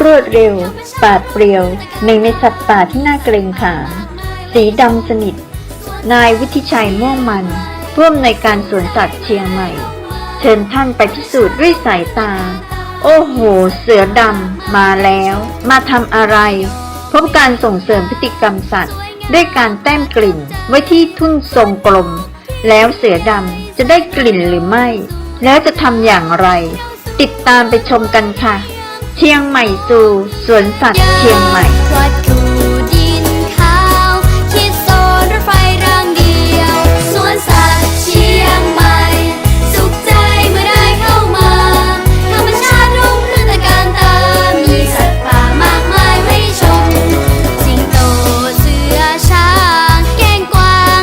รวดเร็ว ปาดเปรียว หนึ่งในสัตว์ป่าที่น่าเกรงขาม สีดำสนิท นายวุฒิชัยม่วงมันร่วมในการสวนสัตว์เชียงใหม่ เชิญท่านไปพิสูจน์ด้วยสายตา โอ้โห เสือดำมาแล้ว มาทำอะไร พบการส่งเสริมพฤติกรรมสัตว์ ด้วยการแต้มกลิ่นไว้ที่ทุ่นทรงกลม แล้วเสือดำจะได้กลิ่นหรือไม่ แล้วจะทำอย่างไร ติดตามไปชมกันค่ะ เชียงใหม่ซูสวนสัตว์เชียงใหม่